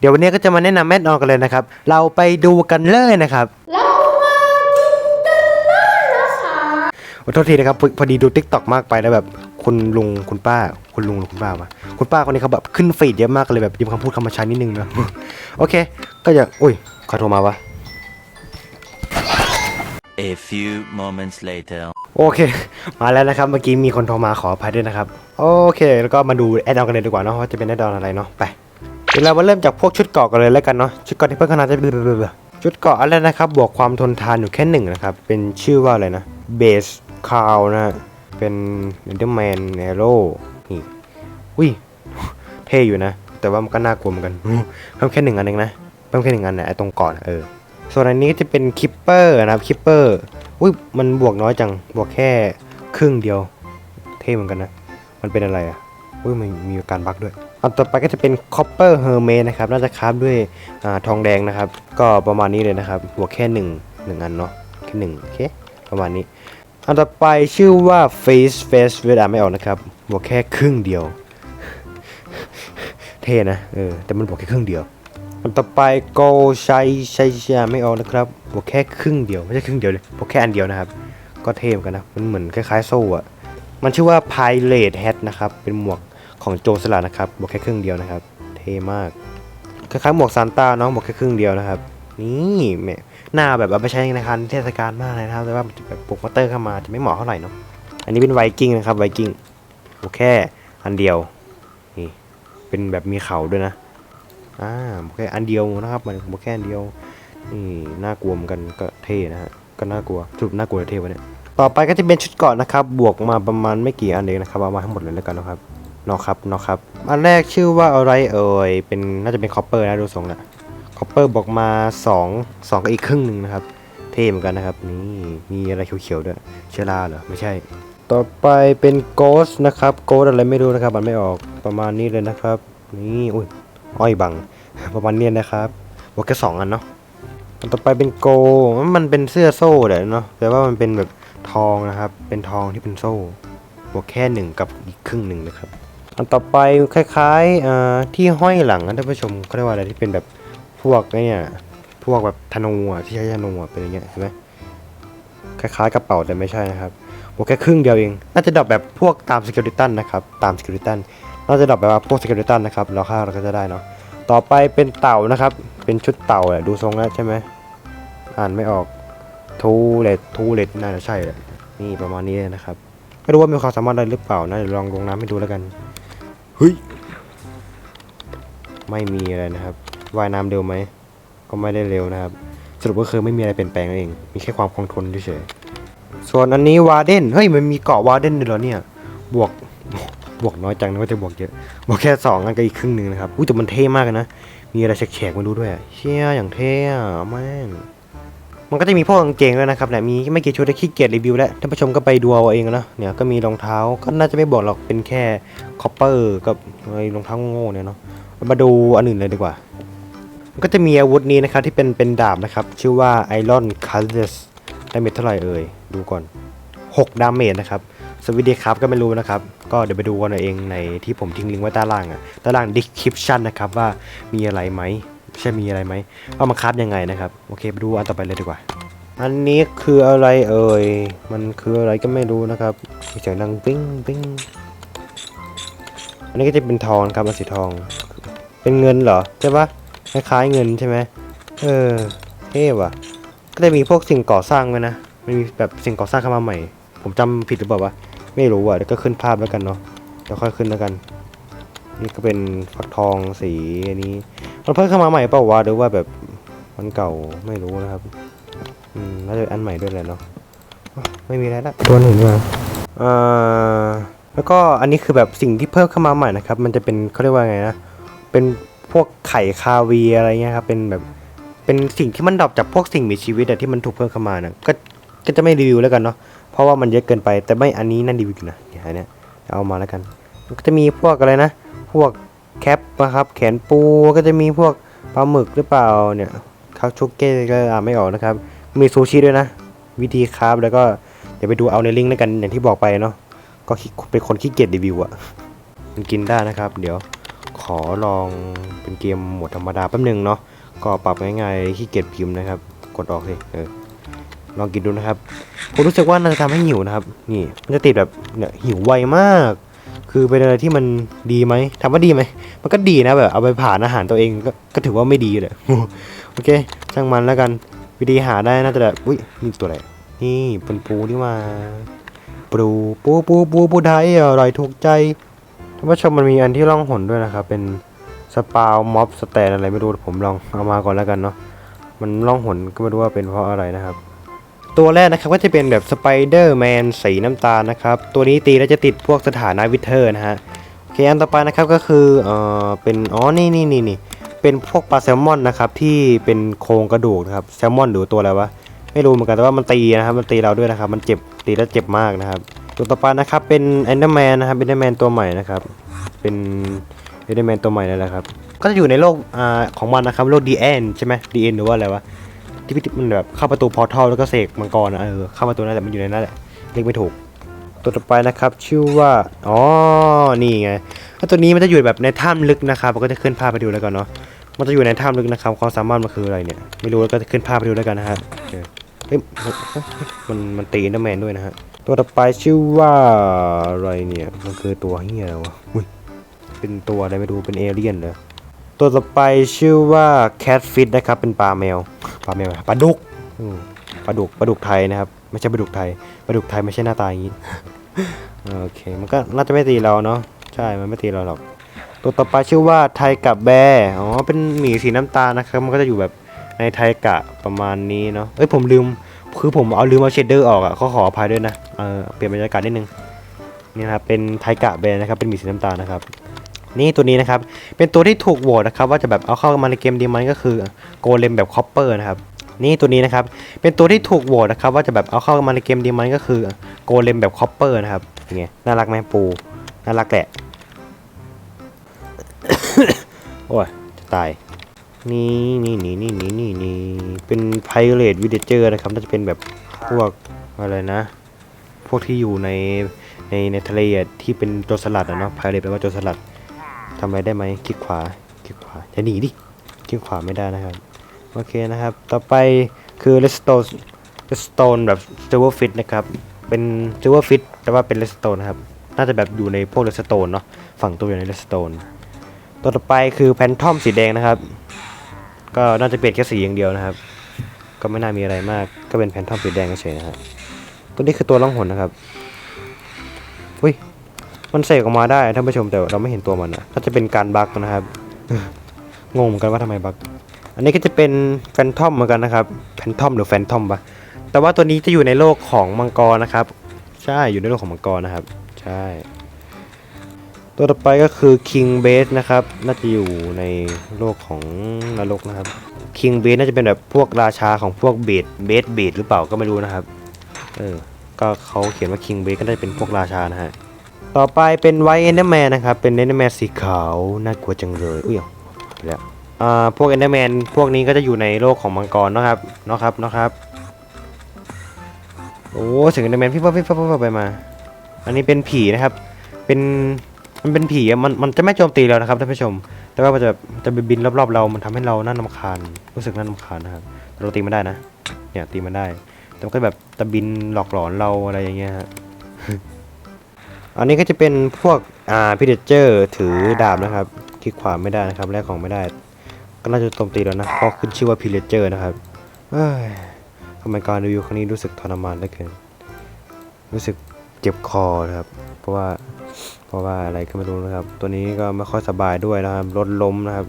เดี๋ยววันนี้ก็จะมาแนะนำแมดออนกันเลยนะครับ เราไปดูกันเลยนะครับเรามากินกันเลยนะคะขอโทษทีนะครับพอพอดีดูทิกตอกมากไปแล้วแบบคุณลุงคุณป้า คุณลุงหรือคุณป้าวะคุณป้าคนนี้เขาแบบขึ้นฟีดเยอะมากเลยแบบยืมคำพูดคำมาใช้นิดนึงนะ โอเค ก็จะอุ้ยใครโทรมาวะ A few moments later. โอเค มาแล้วนะครับ เมื่อกี้มีคนโทรมาขออภัยด้วยนะครับ โอเค แล้วก็มาดูแอดออนกันเลยดีกว่าเนาะว่าจะเป็นแอดออนอะไรเนาะไป เดี๋ยวเรามาเริ่มจากพวกชุดเกาะกันเลยแล้วกันเนาะชุดเกาะที่เพิ่งขนาดจะเบื่อๆชุดเกาะอะไรนะครับบวกความทนทานอยู่แค่หนึ่งนะครับเป็นชื่อว่าอะไรนะเบสคาวนะเป็นเดอร์แมนเนโรนี่อุ้ยเท่อยู่นะ แต่ว่ามันก็น่ากลัวเหมือนกันเพิ่มแค่หนึ่งอันเองนะเพิ่มแค่หนึ่งอันนะไอตรงก่อนเออส่วนอันนี้จะเป็นคิปเปอร์นะครับคิปเปอร์อุ้ยมันบวกน้อยจังบวกแค่ครึ่งเดียว เท่เหมือนกันนะ มันเป็นอะไรอะอุ้ยมันมีการบั๊กด้วย อันต่อไปก็จะเป็นคอปเปอร์เฮอร์เมนะครับน่าจะคราฟด้วยอทองแดงนะครับ ก็ประมาณนี้เลยนะครับบวแค่หนึ่งหนึ่งอันเนาะแค่หนึ่งโอเคประมาณนี้ อันต่อไปชื่อว่า Face Face เวลาไม่ออกนะครับบวแค่ครึ่งเดียว เท่นะเออแต่มันบวกแค่ครึ่งเดียว อันต่อไปโกชัยชัยชาไม่ออกนะครับบวกแค่ครึ่งเดียวไม่ใช่ครึ่งเดียวเลยบวกแค่อันเดียวนะครับ ก็เท่เหมือนกันนะมันเหมือนคล้ายๆโซ่อะมันชื่อว่า Pilot Hat นะครับเป็นหมวก ของโจสลัดนะครับบวกแค่ครึ่งเดียวนะครับ เท่มากคล้ายๆหมวกซานต้าเนาะบวกแค่ครึ่งเดียวนะครับ นี่แม่หน้าแบบเอาไปใช้ในการเทศกาลมากเลยนะครับแต่ว่าแบบปลุกมอเตอร์เข้ามาจะไม่เหมาะเท่าไหร่เนาะอันนี้เป็นไวกิ้งนะครับไวกิ้งบวกแค่อันเดียวนี่เป็นแบบมีเขาด้วยนะอ่าบวกแค่อันเดียวนะครับมันบวกแค่อันเดียวนี่น่ากลัวเหมือนกันก็เท่นะฮะก็น่ากลัวสรุปน่ากลัวเท่วะเนี่ยต่อไปก็จะเป็นชุดเกาะนะครับ บวกมาประมาณไม่กี่อันเองนะครับเอามาทั้งหมดเลยแล้วกันนะครับ นาะครับเนาะครับอันแรกชื่อว่าอะไรเอ่ยเป็นน่าจะเป็นคอปเปอร์นะดูทรงละคอปเปอร์บวกมา2 2กับอีกครึ่งหนึ่งนะครับ เท่เหมือนกันนะครับนี่มีอะไรเขียวๆด้วยเชื้อราเหรอไม่ใช่ ต่อไปเป็นโกสนะครับโกสอะไรไม่รู้นะครับ มันไม่ออกประมาณนี้เลยนะครับ นี่อุ้ยอ้อยบังประมาณนี้นะครับบวกแค่สองอันเนาะต่อไปเป็นโก มันเป็นเสื้อโซ่แหละเนาะแต่ว่ามันเป็นแบบทองนะครับ เป็นทองที่เป็นโซ่ บวกแค่หนึ่งกับอีกครึ่งหนึ่งนะครับ อันต่อไปคล้ายๆที่ห้อยหลังนะท่านผู้ชมเขาเรียกว่าอะไรที่เป็นแบบพวกเนี่ยพวกแบบธนูอะที่ใช้ธนูอะเป็นอย่างเงี้ยใช่ไหมคล้ายๆกระเป๋าแต่ไม่ใช่นะครับบวกแค่ครึ่งเดียวเองน่าจะดรอปแบบพวกตามสกิลิตันนะครับตามสกิลิตันน่าจะดรอปแบบว่าพวกสกิลิตันนะครับเราค่าเราก็จะได้เนาะต่อไปเป็นเต่านะครับเป็นชุดเต่าแหละดูทรงแล้วใช่ไหมอ่านไม่ออกทูเลตทูเลตน่าจะใช่แหละนี่ประมาณนี้เลยนะครับไม่รู้ว่ามีความสามารถอะไรหรือเปล่านะเดี๋ยวลองลงน้ำให้ดูแล้วกัน เฮ้ย ไม่มีอะไรนะครับ ว่ายน้ำเร็วไหม ก็ไม่ได้เร็วนะครับ สรุปก็คือไม่มีอะไรเปลี่ยนแปลงนั่นเอง มีแค่ความคงทนเฉยๆส่วนอันนี้วาเดน เฮ้ย มันมีเกาะวาเดนด้วยเหรอเนี่ย บวก บวกน้อยจังนะว่าจะบวกเยอะ บวกแค่สองอันก็อีกครึ่งหนึ่งนะครับ อุ้ยแต่มันเท่มากเลยนะ มีอะไรแฉกๆมาดูด้วย เชี่ยอย่างเท่อะแม่ง มันก็จะมีพวกกางเกงด้วยนะครับเนี่ยมีไม่กี่ชุดที่ขี้เกียจรีวิวแล้วท่านผู้ชมก็ไปดูเอาเองนะเนี่ยก็มีรองเท้าก็น่าจะไม่บอกหรอกเป็นแค่คอปเปอร์กับรองเท้าโง่เนี่ยเนาะมาดูอันอื่นเลยดีกว่า มันก็จะมีอาวุธนี้นะครับที่เป็นเป็นดาบนะครับ ชื่อว่า Iron c a l e s ดาเมจเท่าไหร่เอ่ยดูก่อน 6 ดาเมจนะครับสวิตดีครับก็ไม่รู้นะครับ ก็เดี๋ยวไปดูกันเองในที่ผมทิ้งลิงก์ไว้ใต้ล่างอะใต้ล่าง description นะครับว่ามีอะไรไหม ใช่มีอะไรไหมว่ามันคราฟยังไงนะครับ โอเคไปดูอันต่อไปเลยดีกว่า อันนี้คืออะไรเอ่ย มันคืออะไรก็ไม่รู้นะครับมีเสียงดังปิ้งปิ้งอันนี้ก็จะเป็นทองครับมันสีทอง เป็นเงินเหรอใช่ปะคล้ายๆเงินใช่ไหมเออเท่ว่ะ ก็จะมีพวกสิ่งก่อสร้างไว้นะมันมีแบบสิ่งก่อสร้างเข้ามาใหม่ ผมจำผิดหรือเปล่าวะไม่รู้อะเดี๋ยวก็ขึ้นภาพแล้วกันเนาะเดี๋ยวค่อยขึ้นแล้วกัน นี่ก็เป็นฟักทองสีอันนี้ มันเพิ่มเข้ามาใหม่เปล่าวะหรือว่าแบบมันเก่าไม่รู้นะครับอืมน่าจะอันใหม่ด้วยแหละเนาะอะไม่มีอะไรละตัวหนึ่งมาเอ่อแล้วก็อันนี้คือแบบสิ่งที่เพิ่มเข้ามาใหม่นะครับ มันจะเป็นเขาเรียกว่าไงนะเป็นพวกไข่คาเวียร์อะไรเงี้ยครับเป็นแบบเป็นสิ่งที่มันดรอปจากพวกสิ่งมีชีวิตอะที่มันถูกเพิ่มเข้ามานะก็ก็จะไม่รีวิวแล้วกันเนาะเพราะว่ามันเยอะเกินไปแต่ไม่อันนี้นั่นรีวิวอยู่นะเนี่ยอันเนี้ยเอามาแล้วกันมันก็จะมีพวกอะไรนะ พวก แคปนะครับ แขนปูก็จะมีพวกปลาหมึกหรือเปล่าเนี่ยคาชุกเก้ก็อ่านไม่ออกนะครับ มีซูชิด้วยนะ วิธีคราฟแล้วก็เดี๋ยวไปดูเอาในลิงก์แล้วกันอย่างที่บอกไปเนาะก็เป็นคนขี้เกียจรีวิวอะมันกินได้นะครับ เดี๋ยวขอลองเป็นเกมหมดธรรมดาแป๊บนึงเนาะก็ปรับง่ายๆขี้เกียจพิมพ์นะครับ กดออกสิเออลองกินดูนะครับผมรู้สึกว่าน่าจะทำให้หิวนะครับ นี่มันจะติดแบบเนี่ยหิวไวมาก คือเป็นอะไรที่มันดีไหมถามว่าดีไหม มันก็ดีนะแบบเอาไปผ่านอาหารตัวเองก็ก็ถือว่าไม่ดีเลยโอเคช่างมันแล้วกันวิธีหาได้น่าจะแบบอุ้ยนี่ตัวอะไรนี่เป็นปูนี่มาปูปูปูปูปูไทยอร่อยถูกใจท่านผู้ชมมันมีอันที่ล่องหนด้วยนะครับ เป็นสปาวม็อบสแตนอะไรไม่รู้ผมลองเอามาก่อนแล้วกันเนาะมันล่องหนก็ไม่รู้ว่าเป็นเพราะอะไรนะครับ ตัวแรกนะครับก็จะเป็นแบบสไปเดอร์แมนสีน้ำตาลนะครับ ตัวนี้ตีแล้วจะติดพวกสถานะวิเทอร์นะฮะโอเคอันต่อไปนะครับก็คือเอ่อเป็นอ๋อนี่นี่นี่นี่เป็นพวกปลาแซลมอนนะครับที่เป็นโครงกระดูกนะครับแซลมอนหรือตัวอะไรวะไม่รู้เหมือนกันแต่ว่ามันตีนะครับมันตีเราด้วยนะครับ มันเจ็บตีแล้วเจ็บมากนะครับตัวต่อไปนะครับเป็นแอนเดอร์แมนนะครับแอนเดอร์แมนตัวใหม่นะครับเป็นแอนเดอร์แมนตัวใหม่นั่นแหละครับก็จะอยู่ในโลกอ่าของมันนะครับโลกดีแอนใช่ไหมดีแอนหรือว่าอะไรวะ ที่พี่มันแบบเข้าประตูพอร์ทัลแล้วก็เสกมังกรอะเออเข้าประตูนั่นแหละมันอยู่ในนั้นแหละเรียกไม่ถูก ตัวต่อไปนะครับชื่อว่าอ๋อนี่ไงแล้วตัวนี้มันจะอยู่แบบในถ้ำลึกนะครับเราก็จะขึ้นภาพไปดูแล้วกันเนาะมันจะอยู่ในถ้ำลึกนะครับความสามารถมันคืออะไรเนี่ยไม่รู้แล้วก็จะขึ้นภาพไปดูแล้วกันนะฮะเออเฮ้ยมันมันตีนเตอร์แมนด้วยนะฮะตัวต่อไปชื่อว่าอะไรเนี่ยมันคือตัวเฮียอะไรวะอุ้ยเป็นตัวอะไรไม่รู้เป็นเอเลี่ยนเหรอ ตัวต่อไปชื่อว่าแคทฟิตนะครับ เป็นปลาแมว ปลาแมวปลาดุกอืมปลาดุกปลาดุกไทยนะครับ ไม่ใช่ปลาดุกไทยปลาดุกไทยไม่ใช่หน้าตาอย่างนี้ โอเค มันก็น่าจะไม่ตีเราเนาะ ใช่ มันไม่ตีเราหรอก ตัวต่อไปชื่อว่าไทยกับแบร์อ๋อ เป็นหมีสีน้ำตาลนะครับ มันก็จะอยู่แบบในไทยกะประมาณนี้เนาะ เอ้ย ผมลืม คือผมเอาลืมเอาเชดเดอร์ออกอะขอขออภัยด้วยนะ เออเปลี่ยนบรรยากาศนิดนึง นี่นะครับ เป็นไทยกะแบร์นะครับ เป็นหมีสีน้ำตาลนะครับ นี่ตัวนี้นะครับ เป็นตัวที่ถูกโหวตนะครับว่าจะแบบเอาเข้ามาในเกมดีไหมก็คือโกเลมแบบคอปเปอร์นะครับนี่ตัวนี้นะครับ เป็นตัวที่ถูกโหวตนะครับว่าจะแบบเอาเข้ามาในเกมดีไหมก็คือโกเลมแบบคอปเปอร์นะครับเป็นไงน่ารักไหมปูน่ารักแหละ โอ้ยจะตายนี่นี่นี่นี่นี่นี่นี่เป็นไพเรตวิดเจอร์นะครับน่าจะเป็นแบบพวกอะไรนะ พวกที่อยู่ในในในทะเลที่เป็นโจรสลัดอะเนาะไพเรตแปลว่าโจรสลัด ทำอะไรได้ไหมคลิกขวาคลิกขวาจะหนีดิคลิกขวาไม่ได้นะครับ โอเคนะครับ ต่อไปคือ r e s t o n e r e s t o n e แบบ silver fit นะครับ เป็น silver fit แต่ว่าเป็น redstone นะครับ น่าจะแบบอยู่ในพวก r e s t o n e เนาะฝั่งตัวอยู่ใน r e s t o n e ตัวต่อไปคือแพนทอมสีแดงนะครับ ก็น่าจะเปลี่ยนแค่สีอย่างเดียวนะครับ ก็ไม่น่ามีอะไรมาก ก็เป็นแพนทอมสีแดงเฉยๆนะครับ ตัวนี้คือตัวล่องหนนะครับอุ้ย มันเสกออกมาได้ท่านผู้ชมแต่เราไม่เห็นตัวมันนะน่าจะเป็นการบั๊กนะครับ งงเหมือนกันว่าทำไมบั๊กอันนี้ก็จะเป็นแฟนทอมเหมือนกันนะครับแฟนทอมหรือแฟนทอมปะแต่ว่าตัวนี้จะอยู่ในโลกของมังกรนะครับ ใช่อยู่ในโลกของมังกรนะครับ ใช่ ตัวต่อไปก็คือ King Base นะครับน่าจะอยู่ในโลกของนรกนะครับ King Base น่าจะเป็นแบบพวกราชาของพวกเบดเบสเบดหรือเปล่าก็ไม่รู้นะครับเออก็เขาเขียนว่า King Base ก็น่าจะเป็นพวกราชานะฮะ ต่อไปเป็น White Enderman นะครับ เป็น Enderman สีขาว น่ากลัวจังเลยอุ้ยเอไปแล้วอ่าพวก Enderman พวกนี้ก็จะอยู่ในโลกของมังกรเนาะครับเนาะครับเนาะครับโอ้เสียง Enderman พี่ป๊อปพี่ป๊อปพี่ป๊อปไปมา อันนี้เป็นผีนะครับ เป็นมันเป็นผีมันมันจะไม่โจมตีเรานะครับท่านผู้ชม แต่ว่ามันจะจะบินรอบๆเรา มันทำให้เราน่ารำคาญรู้สึกน่ารำคาญนะครับเราตีมันได้นะ เนี่ยตีมันได้ แต่มันก็แบบจะบินหลอกหลอนเราอะไรอย่างเงี้ยฮะ อันนี้ก็จะเป็นพวกอ่าพิเดเจอร์ถือดาบนะครับคลิกขวาไม่ได้นะครับแลกของไม่ได้ ก็น่าจะโจมตีแล้วนะเพราะขึ้นชื่อว่าพิเดเจอร์นะครับเอ้ยทำไมการรีวิวครั้งนี้รู้สึกทรมานเหลือเกินรู้สึกเจ็บคอนะครับ เพราะว่าเพราะว่าอะไรก็ไม่รู้นะครับ ตัวนี้ก็ไม่ค่อยสบายด้วยนะครับรถล้มนะครับ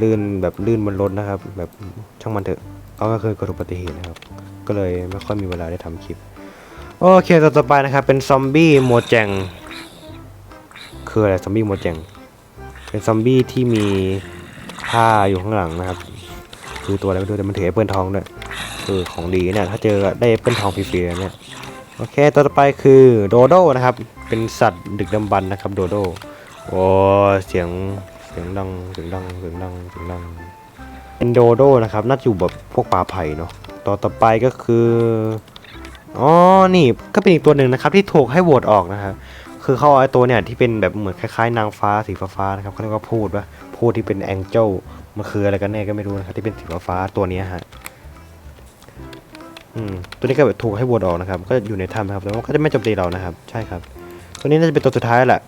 ลื่นแบบลื่นบนรถนะครับ แบบช่างมันเถอะเขาก็เคยเกิดอุบัติเหตุนะครับ ก็เลยไม่ค่อยมีเวลาได้ทำคลิป โอเคตัวต่อไปนะครับ เป็นซอมบี้โมแจง คืออะไรซอมบี้โมแจงเป็นซอมบี้ที่มีผ้าอยู่ข้างหลังนะครับ คือตัวอะไรไม่รู้แต่มันถือแอปเปิลทองด้วยคือของดีเนี่ยถ้าเจอได้แอปเปิลทองฟรีๆเนี่ยโอเคตัวต่อไปคือโดโดนะครับ เป็นสัตว์ดึกดำบรรนะครับ โดโดโอ้เสียงเสียงดังเสียงดังเสียงดังเสียงดังเป็นโดโดนะครับน่าจะอยู่แบบพวกป่าไผ่เนาะต่อต่อไปก็คืออ๋อนี่ก็เป็นอีกตัวหนึ่งนะครับที่ถูกให้โหวตออกนะครับ คือเขาเอาไอ้ตัวเนี่ยที่เป็นแบบเหมือนคล้ายๆนางฟ้าสีฟ้าๆนะครับเขาเรียกว่าพูดว่าพูดที่เป็นแองเจิลมันคืออะไรกันแน่ก็ไม่รู้นะครับที่เป็นสีฟ้าตัวนี้ฮะอืมตัวนี้ก็แบบถูกให้บวชออกนะครับ ก็อยู่ในถ้ำนะครับแต่ว่าก็จะไม่โจมตีเรานะครับ ใช่ครับ ตัวนี้น่าจะเป็นตัวสุดท้ายแหละ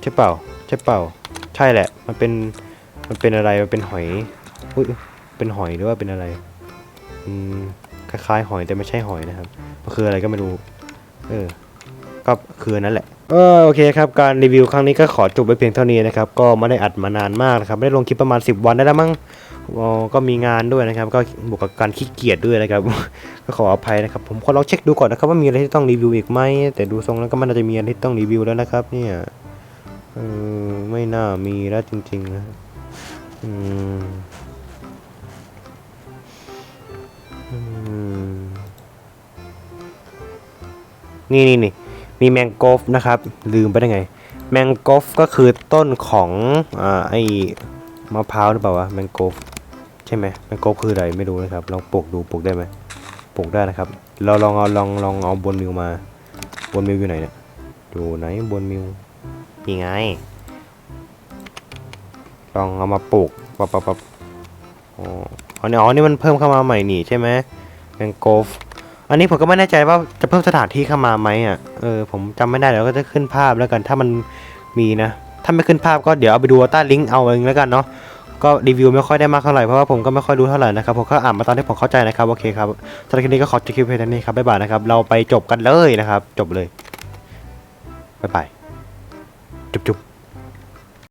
ใช่เปล่าใช่เปล่า ใช่แหละ มันเป็นมันเป็นอะไรมันเป็นหอยอุ้ยเป็นหอยหรือว่าเป็นอะไรอืมคล้ายๆหอยแต่ไม่ใช่หอยนะครับมันคืออะไรก็ไม่รู้ เออ ก็คือนั่นแหละเออโอเคครับการรีวิวครั้งนี้ก็ขอจบไปเพียงเท่านี้นะครับก็ไม่ได้อัดมานานมากนะครับไม่ได้ลงคลิปประมาณ 10 วันได้แล้วมั้งก็มีงานด้วยนะครับ ก็บวกกับการขี้เกียจด้วยนะครับ ก็ขออภัยนะครับ ผมขอลองเช็คดูก่อนนะครับว่ามีอะไรที่ต้องรีวิวอีกไหมแต่ดูทรงแล้วก็มันน่าจะมีอะไรที่ต้องรีวิวแล้วนะครับ เนี่ยเออไม่น่ามีแล้วจริงๆนะอืมนี่นี่นี่ มีแมงโกฟนะครับ ลืมไปได้ไง แมงโกฟก็คือต้นของอ่าไอ้มะพร้าวหรือเปล่าวะแมงโกฟใช่ไหมแมงโกฟคืออะไรไม่รู้นะครับลองปลูกดูปลูกได้ไหมปลูกได้นะครับ เราลองเอาลองลองเอาบนมิวมา บนมิวอยู่ไหนเนี่ยดูไหนบนมิวนี่ไง ลองเอามาปลูกปับปับปับอ๋ออ๋อเนี่ยอ๋อนี่มันเพิ่มเข้ามาใหม่นี่ใช่ไหมแมงโกฟ อันนี้ผมก็ไม่แน่ใจว่าจะเพิ่มสถานที่เข้ามาไหมอะ เออผมจำไม่ได้แล้วก็จะขึ้นภาพแล้วกันถ้ามันมีนะ ถ้าไม่ขึ้นภาพก็เดี๋ยวเอาไปดูใต้ลิงก์เอาเองแล้วกันเนาะ ก็รีวิวไม่ค่อยได้มากเท่าไหร่เพราะว่าผมก็ไม่ค่อยรู้เท่าไหร่นะครับผมก็อ่านมาตอนที่ผมเข้าใจนะครับโอเคครับสำหรับคลิปนี้ก็ขอจบคลิปเพียงเท่านี้ครับบ๊ายบายนะครับเราไปจบกันเลยนะครับ จบเลยบ๊ายบายจุ๊บจุ๊บ